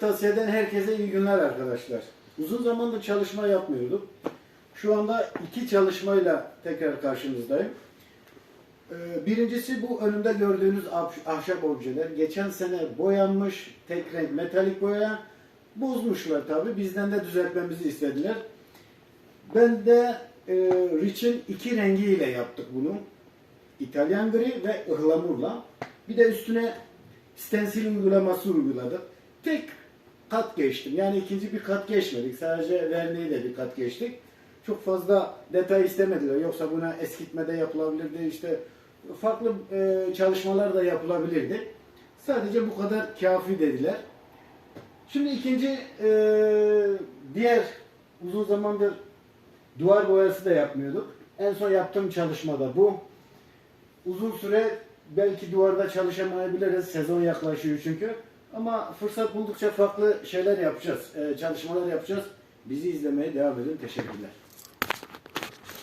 Kırtasiyeden herkese iyi günler arkadaşlar. Uzun zamandır çalışma yapmıyorduk. Şu anda iki çalışmayla tekrar karşınızdayım. Ee, Birincisi bu önümde gördüğünüz ahş- ahşap objeler. Geçen sene boyanmış, tek renk metalik boya. Bozmuşlar tabi. Bizden de düzeltmemizi istediler. Ben de e, Rich'in iki rengiyle yaptık bunu. İtalyan gri ve ıhlamurla. Bir de üstüne stensil uygulaması uyguladık. Tek kat geçtim. Yani ikinci bir kat geçmedik. Sadece verniğiyle bir kat geçtik. Çok fazla detay istemediler. Yoksa buna eskitmede yapılabilirdi. İşte farklı e, çalışmalar da yapılabilirdi. Sadece bu kadar kafi dediler. Şimdi ikinci e, diğer uzun zamandır duvar boyası da yapmıyorduk. En son yaptığım çalışmada bu. Uzun süre belki duvarda çalışamayabiliriz. Sezon yaklaşıyor çünkü. Ama fırsat buldukça farklı şeyler yapacağız. e, çalışmalar yapacağız. Bizi izlemeye devam edin. Teşekkürler.